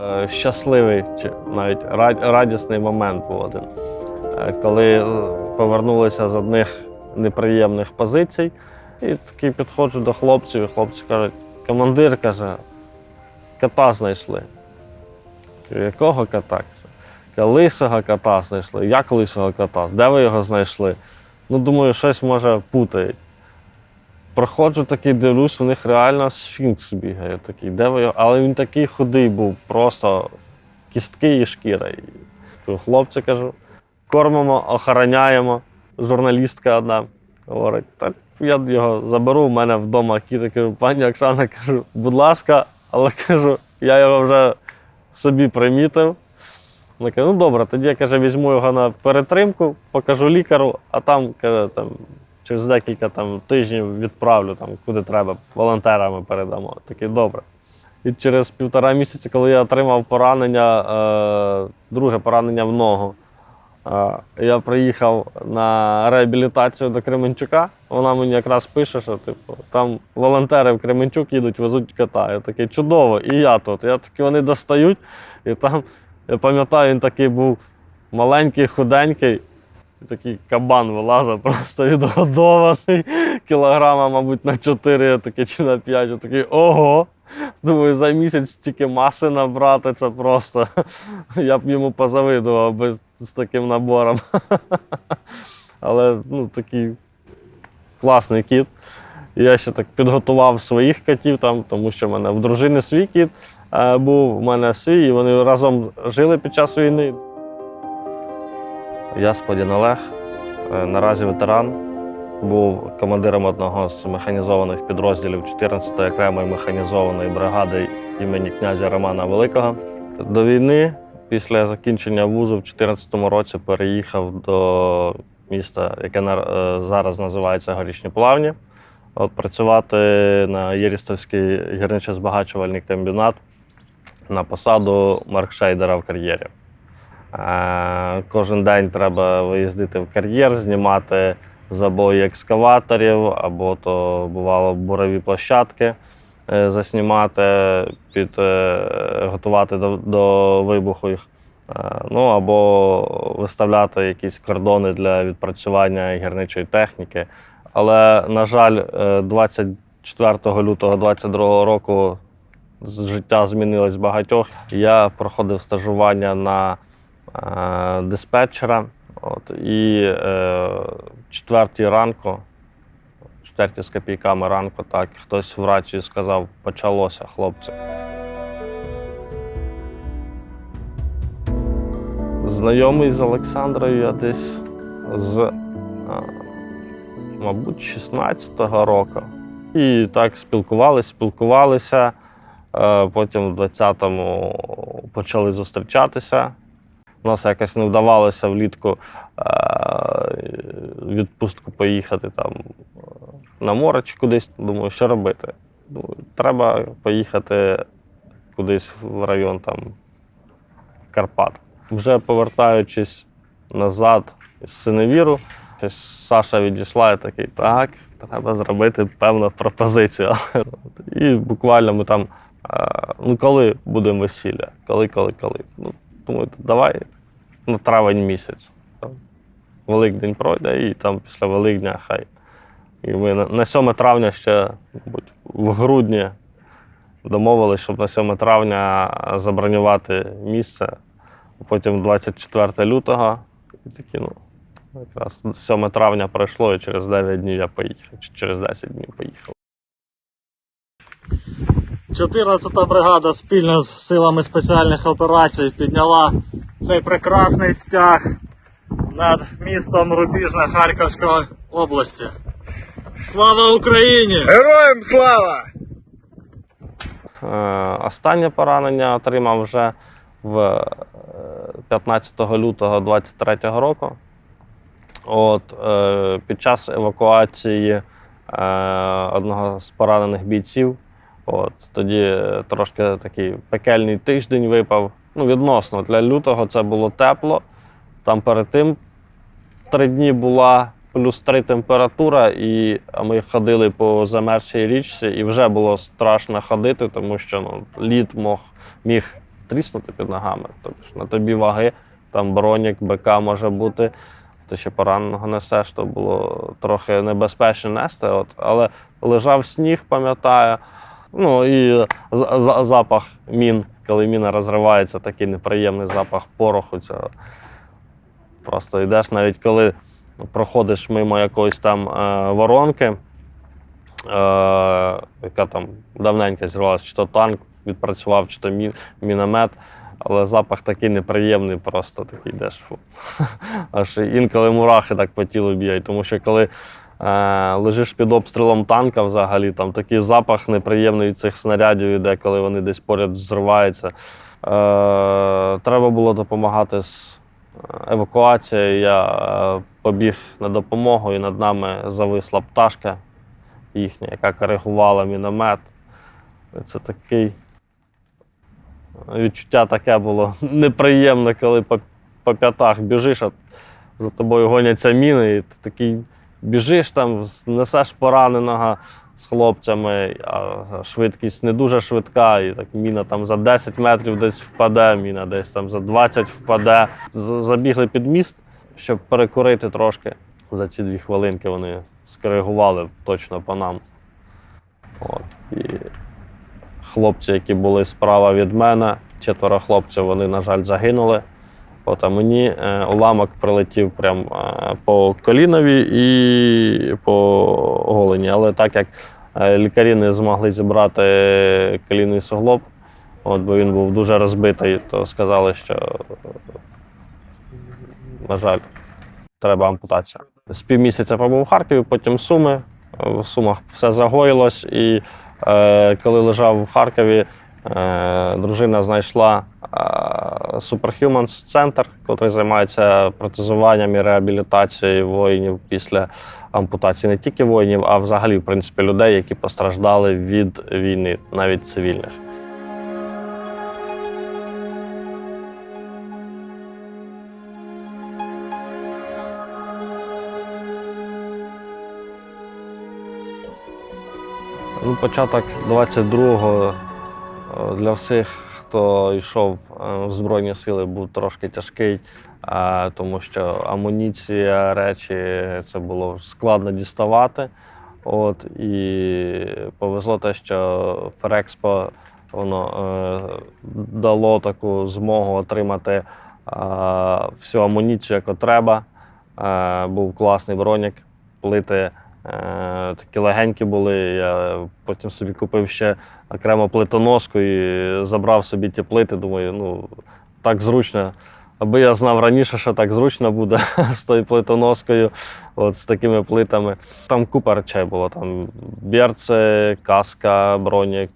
Е, Щасливий чи навіть радісний момент був один. Е, Коли е, повернулися з одних неприємних позицій, і такий підходжу до хлопців, і хлопці кажуть, командир каже, кота знайшли. Якого кота? Лисого кота знайшли. Як лисого кота? Де ви його знайшли? Ну, думаю, щось може путають. Проходжу такий, дивлюсь, у них реально сфінкс бігає такий. Де ви? Але він такий худий був, просто кістки і шкіра. І Хлопці кажу, кормимо, охороняємо. Журналістка одна говорить, так я його заберу, в мене вдома кіт. Кажу, пані Оксана, кажу, будь ласка, але кажу, я його вже собі примітив. Вона каже, ну добре, тоді я каже, візьму його на перетримку, покажу лікару, а там, каже, там через декілька там, тижнів відправлю там, куди треба, волонтерами передамо. Такий добре. І через півтора місяці, коли я отримав поранення, е, друге поранення в ногу, е, я приїхав на реабілітацію до Кременчука. Вона мені якраз пише, що типу, там волонтери в Кременчук їдуть, везуть кота. Я такий чудово, і я тут. Я такі вони достають, і там, я пам'ятаю, він такий був маленький, худенький. Такий кабан вилазив, просто відгодований. Кілограма, мабуть, на 4, я чи на 5. Я такий ого. Думаю, за місяць стільки маси набрати, це просто. Я б йому позавидував би з таким набором. Але ну, такий класний кіт. Я ще так підготував своїх котів, там, тому що в мене в дружини свій кіт е, був, в мене свій, і вони разом жили під час війни. Я Сподін Олег, е, наразі ветеран. Був командиром одного з механізованих підрозділів 14-ї окремої механізованої бригади імені князя Романа Великого. До війни, після закінчення вузу в 2014 році, переїхав до міста, яке е, зараз називається Горішні Плавні. От працювати на Єрістовський гірничо-збагачувальний комбінат на посаду маркшейдера в кар'єрі. Кожен день треба виїздити в кар'єр, знімати забої екскаваторів, або то бувало бурові площадки е, заснімати, під, е, готувати до, до вибуху їх. Е, Ну, або виставляти якісь кордони для відпрацювання гірничої техніки. Але, на жаль, е, 24 лютого 2022 року життя змінилось багатьох. Я проходив стажування на диспетчера. От, і е, четвертій ранку, четвертій з копійками ранку, так, хтось в рації сказав, почалося, хлопці. Знайомий з Олександрою я десь з, е, мабуть, 16-го року. І так спілкувалися, спілкувалися. Е, Потім в 20-му почали зустрічатися. У нас якось не вдавалося влітку е, відпустку поїхати там е, на море чи кудись. Думаю, що робити. Думаю, треба поїхати кудись в район там Карпат. Вже повертаючись назад з синевіру, Саша відійшла і такий, так, треба зробити певну пропозицію. І буквально ми там, е, ну коли будемо весілля? Коли, коли, коли? Ну, думаю, давай на травень місяць. Там, Великдень пройде, і там після Великдня хай. І ми на, на 7 травня ще, мабуть, в грудні домовилися, щоб на 7 травня забронювати місце. Потім 24 лютого. І такі, ну, якраз 7 травня пройшло, і через 9 днів я поїхав, чи через 10 днів поїхав. 14-та бригада спільно з силами спеціальних операцій підняла цей прекрасний стяг над містом Рубіжна Харківської області. Слава Україні! Героям слава! Е, Останнє поранення отримав вже в е, 15 лютого 23 року. От, е, під час евакуації одного з поранених бійців. От, тоді трошки такий пекельний тиждень випав. Ну, відносно для лютого це було тепло. Там перед тим три дні була плюс три температура, і ми ходили по замерзшій річці, і вже було страшно ходити, тому що ну, лід мог, міг тріснути під ногами. Тобто на тобі ваги, там бронік, БК може бути. Ти ще пораненого несеш, то було трохи небезпечно нести. От, але лежав сніг, пам'ятаю. Ну і за- за- запах мін, коли міна розривається, такий неприємний запах пороху. Цього. Просто йдеш, навіть коли проходиш мимо якоїсь там е, воронки, е, яка там давненько зірвалася, чи то танк відпрацював, чи то мін, міномет. Але запах такий неприємний, просто такий йдеш. Аж інколи мурахи так по тілу бігають. Тому що коли лежиш під обстрілом танка, взагалі там такий запах неприємний цих снарядів іде, коли вони десь поряд зриваються. Е, треба було допомагати з е, евакуацією. Я е, побіг на допомогу, і над нами зависла пташка їхня, яка коригувала міномет. Це такий відчуття таке було неприємне, коли по, по п'ятах біжиш, а за тобою гоняться міни, і ти такий біжиш там, несеш пораненого з хлопцями, а швидкість не дуже швидка, і так міна там за 10 метрів десь впаде, міна десь там за 20 впаде. Забігли під міст, щоб перекурити трошки. За ці дві хвилинки вони скоригували точно по нам. От. І хлопці, які були справа від мене, четверо хлопців, вони, на жаль, загинули. От, а мені е, уламок прилетів прям е, по колінові і по голені. Але так як е, лікарі не змогли зібрати колінний суглоб, от, бо він був дуже розбитий, то сказали, що, е, на жаль, треба ампутація. З півмісяця побув в Харкові, потім Суми. В Сумах все загоїлось, і е, коли лежав в Харкові, е, дружина знайшла е, Superhumans центр, який займається протезуванням і реабілітацією воїнів після ампутації не тільки воїнів, а взагалі, в принципі, людей, які постраждали від війни, навіть цивільних. Ну, початок 22-го е, для всіх, хто йшов е, в Збройні сили, був трошки тяжкий, тому що амуніція, речі це було складно діставати. От, і повезло те, що Ферекспо воно е, дало таку змогу отримати е, всю амуніцію, яку треба. Був класний бронік, плити такі легенькі були. Я потім собі купив ще окремо плитоноску і забрав собі ті плити. Думаю, ну так зручно. Аби я знав раніше, що так зручно буде з тою плитоноскою, от, з такими плитами. Там купа речей було. Там берце, каска, бронік,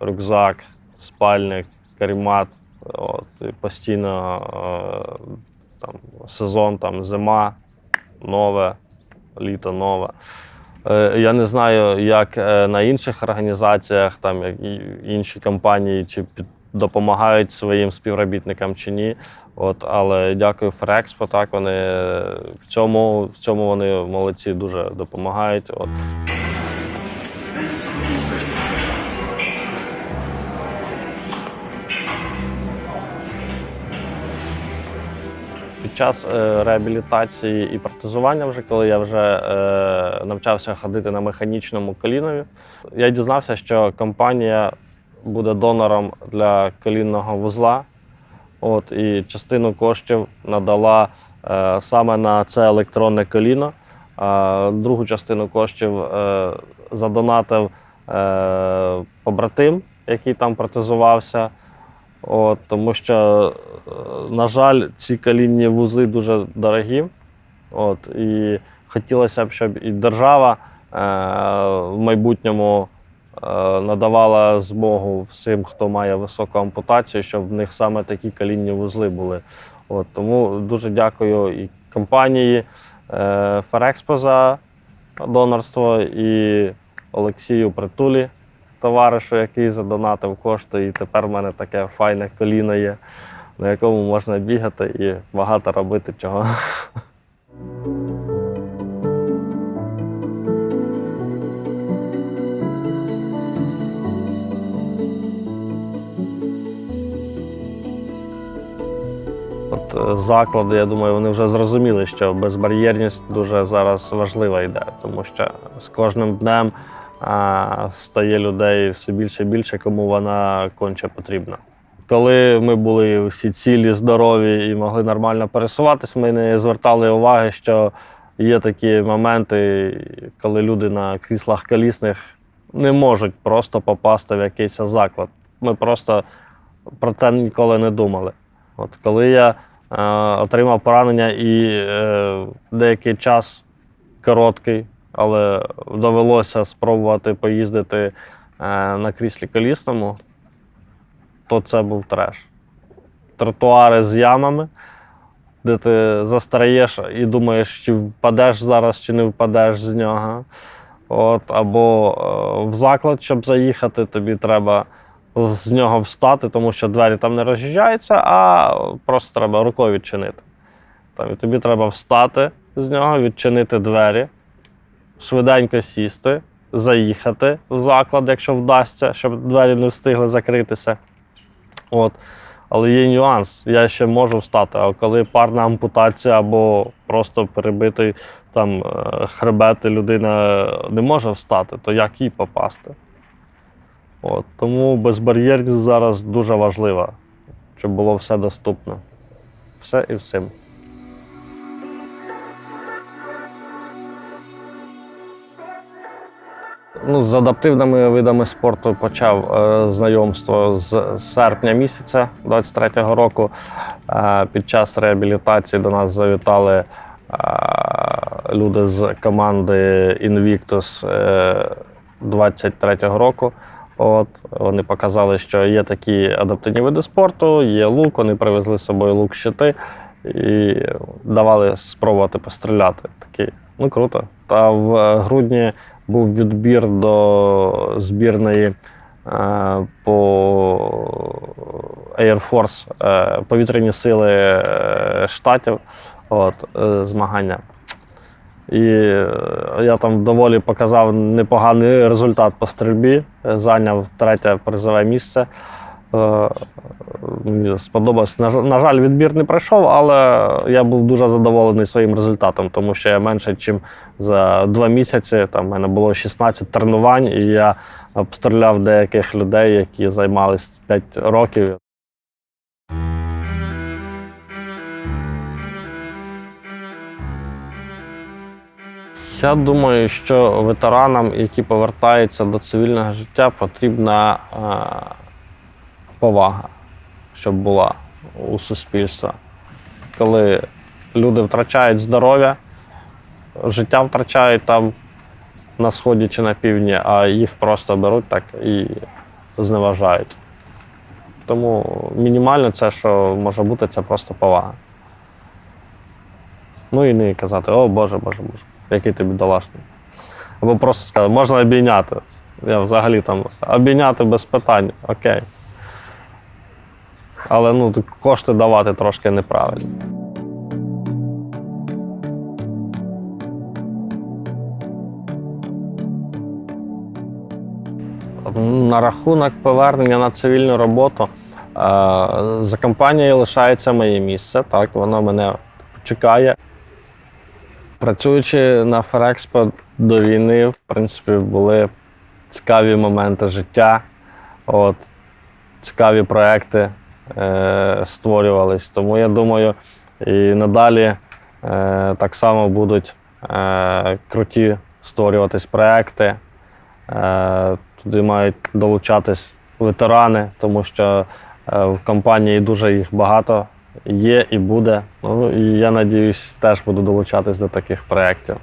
рюкзак, спальник, карімат. От, і постійно е, там, сезон, там, зима, нове літо нове. Е, Я не знаю, як е, на інших організаціях, там як інші компанії, чи під, допомагають своїм співробітникам чи ні. От, але дякую Ферекспо, так вони е, в цьому, в цьому вони молодці, дуже допомагають. От. Час е, реабілітації і протезування, вже коли я вже е, навчався ходити на механічному колінові, я дізнався, що компанія буде донором для колінного вузла. От, і частину коштів надала е, саме на це електронне коліно. А другу частину коштів задонатив побратим, який там протезувався. От, тому що, е, на жаль, ці колінні вузли дуже дорогі. От, і хотілося б, щоб і держава е, в майбутньому е, надавала змогу всім, хто має високу ампутацію, щоб в них саме такі колінні вузли були. От, тому дуже дякую і компанії е, Ферекспо за донорство, і Олексію Притулі, товаришу, який задонатив кошти. І тепер в мене таке файне коліно є, на якому можна бігати і багато робити чого. е, заклади, я думаю, вони вже зрозуміли, що безбар'єрність дуже зараз важлива йде, тому що з кожним днем а, стає людей все більше і більше, кому вона конче потрібна. Коли ми були всі цілі, здорові і могли нормально пересуватись, ми не звертали уваги, що є такі моменти, коли люди на кріслах колісних не можуть просто попасти в якийсь заклад. Ми просто про це ніколи не думали. От коли я е, отримав поранення і е, деякий час короткий, але довелося спробувати поїздити е, на кріслі колісному, то це був треш. Тротуари з ямами, де ти застаєш і думаєш, чи впадеш зараз, чи не впадеш з нього. От, або е, в заклад, щоб заїхати, тобі треба з нього встати, тому що двері там не роз'їжджаються, а просто треба рукою відчинити. Там, і тобі треба встати з нього, відчинити двері, швиденько сісти, заїхати в заклад, якщо вдасться, щоб двері не встигли закритися. От. Але є нюанс, я ще можу встати. А коли парна ампутація або просто перебитий там е, хребет, і людина не може встати, то як їй попасти? От. Тому безбар'єрність зараз дуже важлива, щоб було все доступно. Все і всім. Ну, з адаптивними видами спорту почав е, знайомство з серпня місяця 23-го року. Е, під час реабілітації до нас завітали е, люди з команди Invictus е, 23-го року. От, вони показали, що є такі адаптивні види спорту, є лук, вони привезли з собою лук щити і давали спробувати постріляти. Такі, ну круто. Та в грудні був відбір до збірної е, по Air Force е, повітряні сили е, штатів. От, змагання. І я там доволі показав непоганий результат по стрільбі, зайняв третє призове місце. Е, Мені сподобалось. На, на жаль, відбір не пройшов, але я був дуже задоволений своїм результатом, тому що я менше, ніж за два місяці. Там в мене було 16 тренувань, і я обстріляв деяких людей, які займалися 5 років. Я думаю, що ветеранам, які повертаються до цивільного життя, потрібна е, повага, щоб була у суспільства. Коли люди втрачають здоров'я, життя втрачають там на сході чи на півдні, а їх просто беруть так і зневажають. Тому мінімально це, що може бути, це просто повага. Ну і не казати, о Боже, Боже, Боже, який ти бідолашний. Або просто сказати, можна обійняти. Я взагалі там обійняти без питань, окей. Але ну, кошти давати трошки неправильно. На рахунок повернення на цивільну роботу. е, За компанією лишається моє місце. Так, воно мене чекає. Працюючи на Ферекспо до війни, в принципі, були цікаві моменти життя. От, цікаві проекти е, створювались. Тому я думаю, і надалі е, так само будуть е, круті створюватись проекти. Туди мають долучатись ветерани, тому що в компанії дуже їх багато є і буде. Ну, і я надіюсь, теж буду долучатись до таких проєктів.